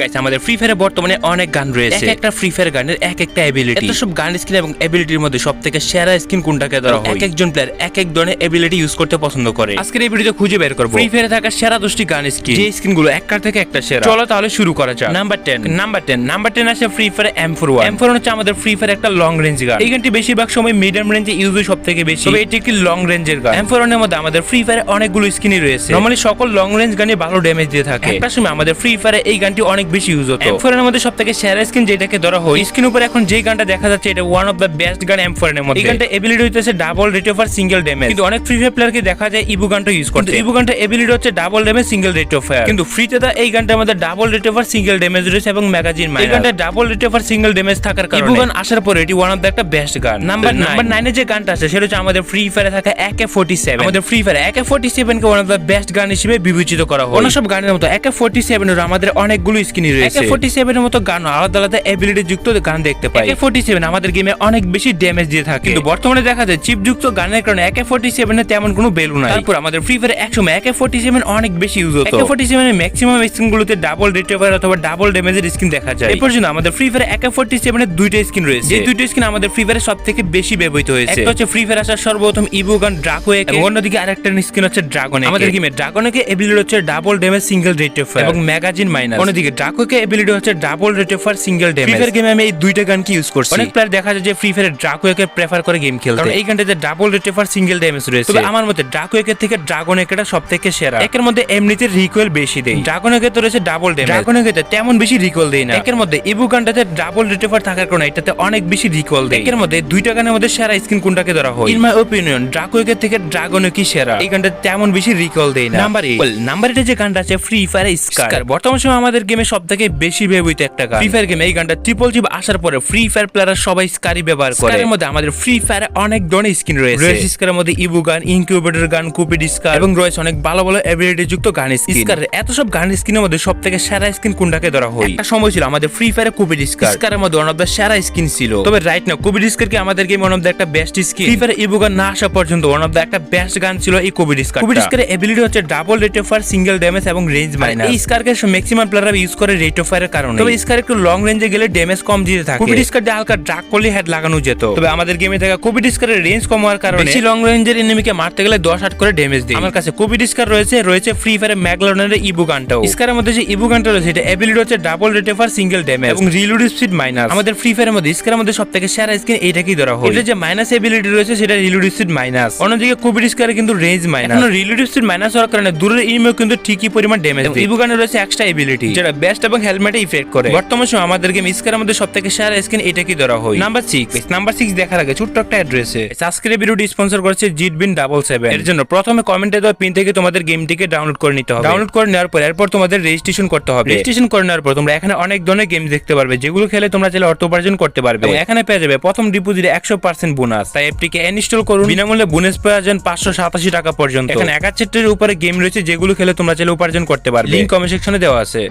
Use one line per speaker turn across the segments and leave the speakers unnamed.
Guys আমাদের free ফায়ারে বর্তমানে অনেক গান রয়েছে। এক একটা ফ্রি ফায়ার গানের এক একটা এবিলিটি এত সব গান স্কিন এবং এবিলিটির মধ্যে সব থেকে সেরা স্কিন কোনটাকে ধরা হয়? এক একজন প্লেয়ার এক এক ধরনের এবিলিটি ইউজ করতে পছন্দ করে। আজকের এই ভিডিওতে খুঁজে বের করব। ফ্রি ফায়ারে থাকা সেরা দশটি গান স্কিন যে থেকে একটা সেরা। চলো তাহলে শুরু করা যাক। Number ten number number free fire M four one M four হচ্ছে আমাদের ফ্রি ফায়ার একটা লং রেঞ্জ গান। এই গানটি বেশিরভাগ সময় মিডিয়াম রেঞ্জে ইউজ হয় সব থেকে বেশি। তবে এটি একটি লং রেঞ্জের গান। এম ফোর ওয়ানের মধ্যে আমাদের ফ্রি ফায়ারে অনেকগুলো স্কিনই রয়েছে। নর্মালি সকল লং রেঞ্জ গানে ভালো ড্যামেজ দিয়ে থাকে। একটা সময় আমাদের ফ্রি ফায়ারে এই গানটি অনেক বেশি ইউজ হতো। এম ফোর এর মধ্যে সব থেকে সেরা স্কিন যেটাকে ধরা হয় স্ক্রিন উপরে এখন যে গানটা দেখা যাচ্ছে এটা one of the best gun M four এর মধ্যে। এই গানটা এবিলিটি হইতেছে double rate of single damage কিন্তু অনেক ফ্রি ফায়ার প্লেয়ারকে দেখা যায় ইবু গানটা ইউজ করতে। ইবু গানটা এবিলিটি হচ্ছে double damage single rate of fire কিন্তু ফ্রিতে দা এই গানটার মধ্যে double rate of single damage রয়েছে এবং ম্যাগাজিন এই গানটা double rate of single damage থাকার কারণে। ইবু গান আসার পরে এটি ওয়ান অফ দ্য একটা বেস্ট গান। নাম্বার নাম্বার নাইনে যে গানটা আছে সেটা হচ্ছে আমাদের ফ্রি ফায়ারে থাকা একে ফোর্টি সেভেন আমাদের free fire AK forty seven K one of the best gun হিসেবে বিবেচিত করা হয়। অন্য সব গানের মতো একে ফোর্টি সেভেনের আমাদের অনেকগুলো স্কিনই রয়েছে। একে ফোর্টি সেভেনের মতো গান আলাদা আলাদা এবিলিটি যুক্ত গান দেখতে পাই। একে ফোর্টি সেভেন আমাদের গেমে অনেক বেশি ড্যামেজ দিয়ে থাকে। কিন্তু বর্তমানে দেখা যায় চিপ যুক্ত গানের কারণে একে ফোর্টি সেভেন তেমন কোনো ভ্যালু নাই। তারপর আমাদের ফ্রি ফায়ার একসময় একে ফোর্টি সেভেন অনেক বেশি ইউজ হতো। একে ফোর্টি সেভেনের ম্যাক্সিমাম স্কিন গুলোতে ডাবল রিটেভার অথবা ডাবল ড্যামেজের স্কিন দেখা যায়। এই পর্যন্ত আমাদের ফ্রি ফায়ার একে ফোর্টি সেভেনের দুইটা স্কিন রয়েছে। এই দুইটা স্কিন আমাদের ফ্রি ফায়ারে সব থেকে বেশি ব্যবহৃত হয়েছে। একটা হচ্ছে ফ্রি ফায়ার আসার সর্বপ্রথম ইবুগান ড্রাগো এবং অন্যদিকে আরেকটা স্কিন হচ্ছে ড্রাগন আমাদের গেমে ড্রাগনকে এবিলিটি হচ্ছে ডাবল ড্যামেজ সিঙ্গেল রেট এবং ম্যাগাজিন মাইনাস অন্যদিকে ড্রাগোকে এবিলিটি হচ্ছে double rate of single damage free fire গেমে আমি এই দুইটা গান কি ইউজ করছি? অনেক প্লেয়ার দেখা যায় যে ফ্রি ফায়ার ড্রাগোকে প্রেফার করে গেম খেলতে। কারণ এই গানটাতে double rate of single damage রয়েছে। তবে আমার মতে ড্রাগোকে থেকে ড্রাগন একটা সব থেকে সেরা। একের মধ্যে এমনিতে রিকোয়েল বেশি দেয়। ড্রাগনের তো রয়েছে ডাবল ড্যামেজ ড্রাগনের ক্ষেত্রে তেমন বেশি রিকোয়েল দেয় না। একের মধ্যে ইবু গানটাতে ডাবল রেট অফ থাকার কারণে এটাতে অনেক বেশি রিকোয়েল দেয়। একের মধ্যে দুইটা গানের মধ্যে সেরা স্কিন কোনটাকে ধরা হয়? ইন মাই ওপিনিয়ন ড্রাগোকে থেকে ড্রাগনে কি সেরা? এই গানটা তেমন বেশি রিকল দেয় না। নাম্বার এইট নাম্বার এইটে যে গানটা আছে ফ্রি ফায়ার স্কার বর্তমান সময় আমাদের গেমে সব থেকে বেশি ব্যবহৃত একটা গান। ফ্রি ফায়ার গেমে এই গানটা ট্রিপল জিপ আসার পরে ফ্রি ফায়ার প্লেয়াররা সবাই স্কারই ব্যবহার করে। স্কারের মধ্যে আমাদের ফ্রি ফায়ারে অনেক ধরনের স্কিন রয়েছে। রয়েছে স্কারের মধ্যে ইবু গান ইনকিউবেটর গান কুপিড স্কার এবং রয়েছে অনেক ভালো ভালো এবিলিটি যুক্ত গান স্কিন স্কারের এত সব গান স্কিনের মধ্যে সব থেকে সেরা স্কিন কোনটাকে ধরা হয়? একটা সময় ছিল আমাদের ফ্রি ফায়ারে কুপিড স্কার স্কারের মধ্যে ওয়ান অফ দ্য সেরা স্কিন ছিল। তবে রাইট না কুপিড স্কার কি আমাদের গেমে ওয়ান অফ দ্য একটা বেস্ট স্কিন ফ্রি ফায়ারে ইবু গান না আসা পর্যন্ত ওয়ান অফ দ্য একটা বেস্ট গান ছিল এই কুপিড স্কার কুপিড স্কারের এবিলিটি হচ্ছে double rate of fire single damage এবং রেঞ্জ মাইনাস এই স্কারকে ম্যাক্সিমাম প্লেয়াররা ইউজ করে রেট অফ ফায়ারের কারণে। তবে স্কার একটু লং রেঞ্জে গেলে ড্যামেজ কম দিতে থাকে। কোভিড স্কার দিয়ে হালকা ড্রাগ করলে হেড লাগানো যেত। তবে আমাদের গেমে থাকা কোভিড স্কারের রেঞ্জ কম হওয়ার কারণে বেশি লং রেঞ্জের এনিমিকে মারতে গেলে 10 আট করে ড্যামেজ দেয় আমার কাছে কোভিড স্কার রয়েছে রয়েছে ফ্রি ফায়ারে ম্যাগলনের ইবু গানটাও স্কারের মধ্যে যে ইবু গানটা রয়েছে এটা এবিলিটি হচ্ছে double rate of single damage এবং রিলোড স্পিড মাইনাস আমাদের ফ্রি ফায়ারের মধ্যে স্কারের মধ্যে সবথেকে সেরা স্কিন এইটাকেই ধরা হয়। এটা যে মাইনাস এবিলিটি রয়েছে সেটা রিলোড স্পিড মাইনাস অন্যদিকে কোভিড স্কারে কিন্তু range minus reload speed minus হওয়ার কারণে দূরের এনিমিও কিন্তু ঠিকই পরিমাণ ড্যামেজ দেয় ইবু গানে রয়েছে এক্সট্রা এবিলিটি যেটা বেস্ট এবং হেলমেটে ইফেক্ট করে। বর্তমান সময় আমাদের গেম স্কারের মধ্যে সবথেকে সেরা স্কিন এটাকেই ধরা হয়। নাম্বার সিক্স নাম্বার সিক্স দেখার আগে ছোট্ট একটা অ্যাড্রেসে আজকের ভিডিওটি স্পন্সর করেছে জিট বিন ডাবল সেভেন এর জন্য প্রথমে কমেন্টে দেওয়া পিন থেকে তোমাদের গেমটিকে ডাউনলোড করে নিতে হবে। ডাউনলোড করে নেওয়ার পর এরপর তোমাদের রেজিস্ট্রেশন করতে হবে। রেজিস্ট্রেশন করে নেওয়ার পর তোমরা এখানে অনেক ধরনের গেম দেখতে পারবে। যেগুলো খেলে তোমরা চাইলে অর্থ উপার্জন করতে পারবে। এখানে পেয়ে যাবে প্রথম ডিপোজিটে একশো পার্সেন্ট বোনাস তাই অ্যাপটিকে ইনস্টল করুন। বিনামূল্যে বোনাস পেয়ে যান পাঁচশো সাতাশি টাকা পর্যন্ত। এখানে একাচ্ছেটের উপরে গেম রয়েছে যেগুলো খেলে তোমরা চাইলে উপার্জন করতে পারবে। লিঙ্ক কমেন্ট সেকশনে দেওয়া আছে।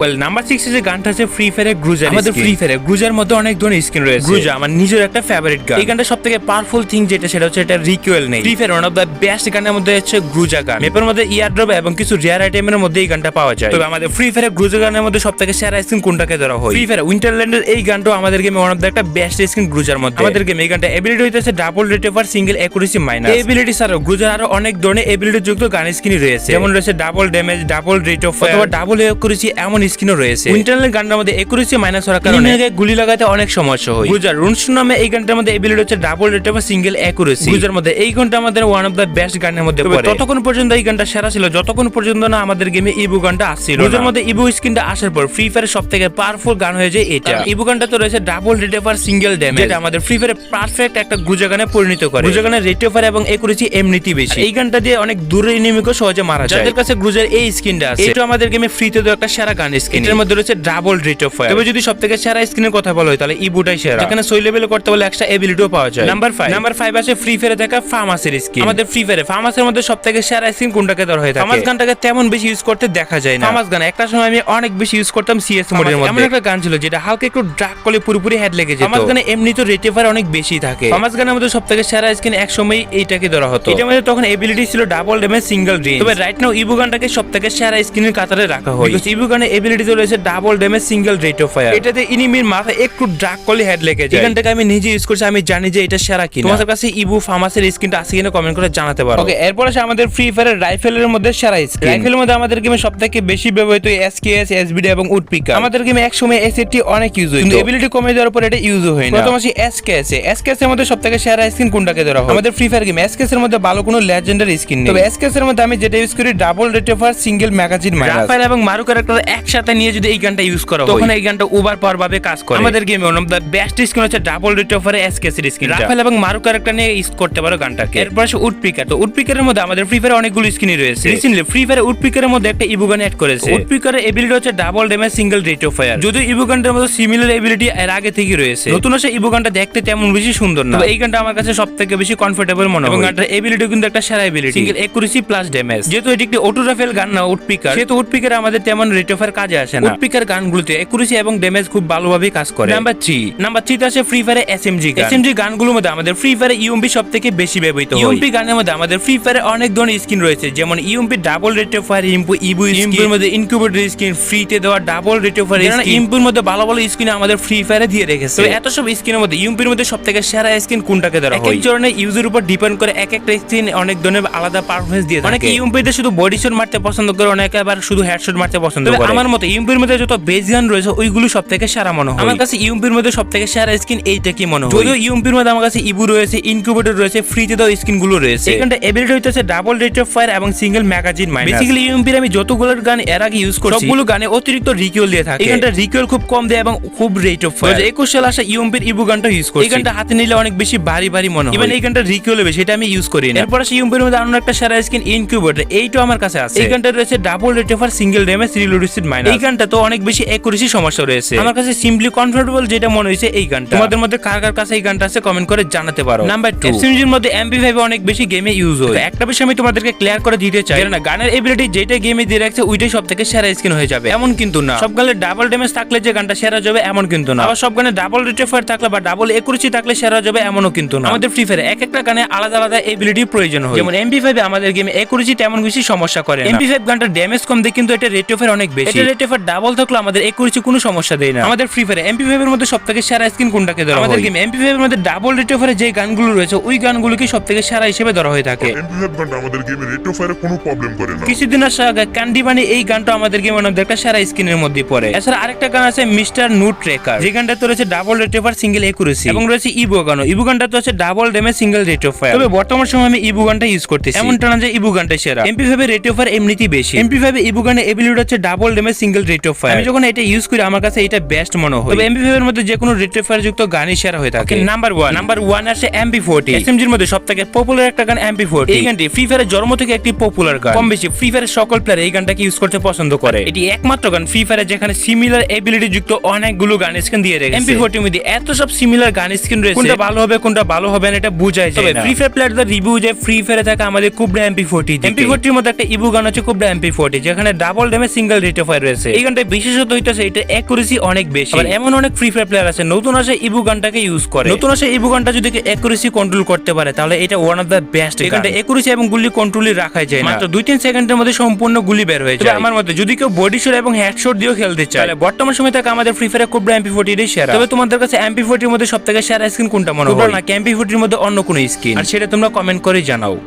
ওয়েল নাম্বার সিক্স যে গানটা আছে ফ্রি ফায়ারে গ্রুজার আমাদের ফ্রি ফায়ারে গ্রুজার মধ্যে অনেক ধরনের স্কিন রয়েছে। গ্রুজা আমার নিজের একটা ফেভারিট গান। এই গানটা সব থেকে পাওয়ারফুল থিং যেটা সেটা হচ্ছে এটা রিকুয়েল নেই। Free fire one of the best গানের মধ্যে হচ্ছে গ্রুজা গান। মেপের মধ্যে ইয়ার ড্রপ এবং কিছু রেয়ার আইটেমের মধ্যে এই গানটা পাওয়া যায়। তবে আমাদের ফ্রি ফায়ারে গ্রুজা গানের মধ্যে সব থেকে সেরা স্কিন কোনটাকে ধরা হয়? ফ্রি ফায়ার উইন্টারল্যান্ডের এই গানটাও আমাদের গেমে ওয়ান অফ দ্য একটা বেস্ট স্কিন গ্রুজার মধ্যে। আমাদের গেমে এই গানটা এবিলিটি হইতেছে double rate of single accuracy minus ability ছাড়াও গ্রুজার আরও অনেক ধরনের এবিলিটি যুক্ত গান স্কিনই রয়েছে। যেমন রয়েছে double damage double rate of অথবা ডাবল অ্যাকুরেসি এমন স্কিনও রয়েছে। ইন্টারনাল গানটার মধ্যে একুরেসি মাইনাস হওয়ার কারণে গুলি লাগাতে অনেক সমস্যা হয়। গুজার রুনস নামে এই গানটার মধ্যে এবিলিটি হচ্ছে double rate of single accuracy গুজার মধ্যে এই গানটা আমাদের ওয়ান অফ দ্য বেস্ট গানের মধ্যে পড়ে। ততক্ষণ পর্যন্ত এই গানটা সেরা ছিল যতক্ষণ পর্যন্ত না আমাদের গেমে ইবু গানটা আসছিল গুজার মধ্যে ইবু স্কিনটা আসার পর ফ্রি ফায়ার সব থেকে পাওয়ারফুল গান হয়ে যায় এটা ইবু গানটা তো রয়েছে double rate of single damage যেটা আমাদের ফ্রি ফায়ারে পারফেক্ট একটা গুজা গানে পরিণত করে। গুজা গানের রেট অফ এবং একুরেসি এমনিতেই বেশি। এই গানটা দিয়ে অনেক দূরের এনিমিকে সহজে মারা যায়। যাদের কাছে গ্রুজের এই স্কিনটা আছে এটা আমাদের গেমে ফ্রিতে তো একটা সেরা গান। স্কিন এটার মধ্যে রয়েছে ডাবল রেট অফ ফায়ার তবে যদি সব থেকে সেরা স্কিনের কথা বলা হয় তাহলে ইবুটাই সেরা। যেখানে সই লেভেল করতে বলে একটা এবিলিটিও পাওয়া যায়। নাম্বার ফাইভ নাম্বার ফাইভ আছে ফ্রি ফায়ারে থাকা ফার্মাসির স্কিন আমাদের ফ্রি ফায়ারে ফার্মাসের মধ্যে সব থেকে সেরা স্কিন কোনটাকে ধরা হয়ে থাকে? ফার্মাস গানটাকে তেমন বেশি ইউজ করতে দেখা যায় না। ফার্মাস গান। একটা সময় আমি অনেক বেশি ইউজ করতাম সিএস মোডের মধ্যে এমন একটা গান ছিল যেটা হালকা একটু ড্রাগ করলে পুরোপুরি হেড লেগে যেত। ফার্মাস গানে এমনি তো রেট অফার অনেক বেশি থাকে। ফার্মাস গানের মধ্যে সব থেকে সেরা স্কিন এক সময় এইটাকে ধরা হতো। এটার মধ্যে তখন এবিলিটি ছিল ডাবল ড্যামেজ সিঙ্গেল রেঞ্জ তবে রাইট নাও ইবু গানটাকে সব থেকে সেরা স্কিনের কাতারে রাখা হয়। ইবু গানে এবিলিটিতে রয়েছে double damage single rate of fire এটাতে ইনিমির মাথায় একটু ড্রাগ করলে হেড লেগে যায়। এখান থেকে আমি নিজে ইউজ করছি আমি জানি যে এটা সেরা কিনা। তোমাদের কাছে ইবু ফার্মাসের স্কিনটা আছে কিনা কমেন্ট করে জানাতে পারো। ওকে এরপর আছে আমাদের ফ্রি ফায়ারের রাইফেলের মধ্যে সেরা স্কিন রাইফেলের মধ্যে আমাদের গেমে সবথেকে বেশি ব্যবহৃত এসকেএস এসবিডি এবং উডপিকা আমাদের গেমে এক সময় এসএটি অনেক ইউজ হইতো। কিন্তু এবিলিটি কমে যাওয়ার পর এটা ইউজ হয় না। প্রথম আছে এসকেএস এসকেএস এর মধ্যে সবথেকে সেরা স্কিন কোনটাকে ধরা হয়? আমাদের ফ্রি ফায়ার গেমে এসকেএস এর মধ্যে ভালো কোনো লেজেন্ডারি স্কিন নেই। তবে এসকেএস এর মধ্যে আমি যেটা ইউজ করি double rate of single magazine minus Rafael এবং মারু ক্যারেক্টার একসাথে নিয়ে যদি এই গানটা ইউজ করা তখন এই গানটা ওভার পাওয়ার ভাবে কাজ করে। আমাদের গেমে one of the best skin হচ্ছে ডাবল রেট এসকেএস এর স্কিন রাফায়েল এবং মারু ক্যারেক্টার নিয়ে ইউজ করতে পারো গানটাকে। এরপর আছে উডপিকার তো উডপিকারের মধ্যে আমাদের ফ্রি ফায়ারে অনেকগুলো স্কিনই রয়েছে। রিসেন্টলি ফ্রি ফায়ারে উডপিকারের মধ্যে একটা ইবুগান অ্যাড করেছে। উডপিকারের এবিলিটি হচ্ছে double damage single rate of fire যদিও ইবুগানটার মধ্যে সিমিলার এবিলিটি এর আগে থেকে রয়েছে। নতুন আসে ইবুগানটা দেখতে তেমন বেশি সুন্দর না। এই গানটা আমার কাছে সব থেকে বেশি কমফোর্টেবল মনে হয়। এবং গানটার এবিলিটি কিন্তু একটা সেরা ability single accuracy plus damage যেহেতু এটি একটি অটো রাফেল গান না উডপিকার সেহেতু উডপিকার আমাদের তেমন রেট অফ ফায়ার কাজে আসে না। উডপিকার গানগুলোতে একুরেসি এবং ড্যামেজ খুব ভালোভাবে কাজ করে। নাম্বার থ্রি নাম্বার থ্রিতে আছে ফ্রি ফায়ারে এসএমজি গান। এসএমজি গানগুলোর মধ্যে আমাদের ফ্রি ফায়ারে ইউএমপি সব থেকে বেশি ব্যবহৃত হয়। ইউএমপি গানের মধ্যে আমাদের ফ্রি ফায়ারে অনেক ধরনের স্কিন রয়েছে যেমন UMP double rate of fire ইম্পু Ibu ইম্পুর মধ্যে ইনকিউবেটর স্কিন ফ্রিতে দেওয়া ডাবল রেট অফ ফায়ার ইম্পুর মধ্যে ভালো ভালো স্কিন আমাদের ফ্রি ফায়ারে দিয়ে রেখেছে। তো এত সব স্কিনের মধ্যে ইউএমপির মধ্যে সব থেকে সেরা স্কিন কোনটাকে ধরা হয় এক ধরনের ইউজের উপর ডিপেন্ড করে এক একটা স্কিন অনেক ধরনের আলাদা পারফরমেন্স দিয়ে থাকে। অনেকে ইউএমপিতে শুধু বডি শট মারতে পছন্দ করে অনেকে আবার শুধু হেডশট মারতে পছন্দ করে। আমার মতে ইউএমপির মধ্যে যত বেস গান রয়েছে ওইগুলো সব থেকে সেরা মনে হয়। আমার কাছে ইউএমপির মধ্যে সব থেকে সেরা স্কিন এইটা কি মনে হয়? যদিও ইউএমপির মধ্যে আমার কাছে ইবু রয়েছে ইনকিউবেটর রয়েছে ফ্রিতে দেওয়া স্কিনগুলো রয়েছে। এখানটা এবিলিটি হইতেছে ডাবল রেট অফ ফায়ার এবং সিঙ্গেল ম্যাগাজিন মাইনাস বেসিক্যালি ইউএমপির আমি যতগুলোর গান এর আগে ইউজ করছি সবগুলো গানে অতিরিক্ত রিকিউল দিয়ে থাকে। এখানটা রিকিউল খুব কম দেয় এবং খুব রেট অফ ফায়ার একুশ সাল আসা ইউএমপির ইবু গানটা ইউজ করছি। এই গানটা হাতে নিলে অনেক বেশি ভারী ভারী মনে হয়। ইভেন এই গানটা রিকিউল বেশি এটা আমি ইউজ করি না। এরপর আসে ইউএমপির মধ্যে অন্য একটা সেরা স্কিন ইনকিউবেটর এইটাও আমার কাছে আছে। এই গানটা রয়েছে double rate of single damage reloaded minus এই গানটা তো অনেক বেশি একুরেসি সমস্যা রয়েছে। আমার কাছে সিম্পলি কমফোর্টেবল যেটা মনে হয়েছে এই গানটা। তোমাদের মধ্যে কার কার কাছে এই গানটা আছে কমেন্ট করে জানাতে পারো। নাম্বার টু এফসিএমজির মধ্যে এমপি ফাইভ অনেক বেশি গেমে ইউজ হয়। একটা বিষয় আমি তোমাদেরকে ক্লিয়ার করে দিতে চাই। না গানের এবিলিটি যেটা গেমে দিয়ে রাখছে ওইটাই সব থেকে সেরা স্কিন হয়ে যাবে। এমন কিন্তু না। সব গানে ডাবল ড্যামেজ থাকলে যে গানটা সেরা যাবে এমন কিন্তু না। আবার সব গানে ডাবল রেট ফায়ার থাকলে বা ডাবল একুরেসি থাকলে সেরা যাবে এমনও কিন্তু না। আমাদের ফ্রি ফায়ারে এক একটা গানে আলাদা আলাদা এবিলিটি প্রয়োজন হয়। যেমন এমপি ফাইভ আমাদের গেমে একুরেসি তেমন বেশি সমস্যা করে এমপি ফাইভ গানটা ড্যামেজ কম দেয় কিন্তু এটা রেট অফের অনেক বেশি। এটা রেট ডাবল থাকলে আমাদের একুরেসি কোনো সমস্যা দেয় না। আমাদের ফ্রি ফায়ারে এমপি ফাইভ এর মধ্যে সব থেকে সেরা স্কিন কোনটাকে ধরা আমাদের গেমে এমপি ফাইভ এর মধ্যে ডাবল রেট অফারে যে গানগুলো রয়েছে ওই গানগুলোকে সব থেকে সেরা হিসেবে ধরা হয়ে থাকে।
এমপি গানটা আমাদের গেমে রেট অফ ফায়ারে কোনো প্রবলেম করে না।
কিছুদিন আগে ক্যান্ডি বানি এই গানটা আমাদের গেমের মধ্যে একটা সেরা স্কিনের মধ্যে পড়ে। এছাড়া আরেকটা গান আছে মিস্টার নু ট্রেকার যে গানটা তো রয়েছে double rate offer single accuracy এবং রয়েছে ইবু গানও ইবু গানটা তো আছে double damage single rate of fire তবে বর্তমান সময় আমি ইবু গানটা ইউজ করতেছি। এমনটা না যে ইবু গানটা সেরা। এমপি ফাইভ রেট অফার এমনিতেই বেশি। এমপি ফাইভ ইবু গানের এবিলিটি হচ্ছে double damage single rate of fire আমি যখন এটা ইউজ করি আমার কাছে এটা বেস্ট মনে হয়। তবে এমপি ফাইভ এর মধ্যে যে কোনো রেট অফ ফায়ার যুক্ত গানই সেরা হয়ে থাকে। নাম্বার ওয়ান নাম্বার ওয়ান আসে এমপি ফোর্টি এসএমজির মধ্যে সব থেকে পপুলার একটা গান এমপি ফোর্টি এই গানটি ফ্রি ফায়ারের জন্ম থেকে একটি পপুলার গান। কম বেশি ফ্রি ফায়ারের সকল প্লেয়ার এই গানটাকে ইউজ করতে পছন্দ করে। এটি একমাত্র গান ফ্রি ফায়ারে যেখানে সিমিলার এবিলিটি যুক্ত অনেকগুলো গান স্কিন দিয়ে রেখেছে। এমপি ফোর্টির মধ্যে এত সব সিমিলার গান স্কিন রয়েছে। কোনটা ভালো হবে কোনটা ভালো হবে না এটা বুঝাই যায় তবে ফ্রি ফায়ার প্লেয়ারদের রিভিউ যে ফ্রি ফায়ারে থাকে আমাদের কুবরা এমপি ফোর্টি এমপি ফোর্টির মধ্যে একটা ইবু গান হচ্ছে কুবরা এমপি ফোর্টি যেখানে double damage single rate of fire রয়েছে। এই গানটা বিশেষত হইতেছে এটা অ্যাকুরেসি অনেক বেশি। আবার এমন অনেক ফ্রি ফায়ার প্লেয়ার আছে নতুন আসে ইবু গানটাকে ইউজ করে। নতুন আসে ইবু গানটা যদি অ্যাকুরেসি কন্ট্রোল করতে পারে তাহলে এটা ওয়ান অফ দ্য বেস্ট এখানটা একুরেসি এবং গুলি কন্ট্রোলই রাখা যায় মাত্র দুই তিন সেকেন্ডের মধ্যে সম্পূর্ণ গুলি বের হয়ে যায়। আমার মতে যদি কেউ বডি শট এবং হেডশট দিয়েও খেলতে চায় তাহলে বর্তমান সময় থেকে আমাদের free fire Cobra MP forty সেরা। তবে তোমাদের কাছে এমপি ফোর্টির মধ্যে সব থেকে সেরা স্কিন কোনটা মনে হয়? না এমপি ফোর্টির মধ্যে অন্য কোনো স্কিন আর সেটা তোমরা কমেন্ট করে জানাও।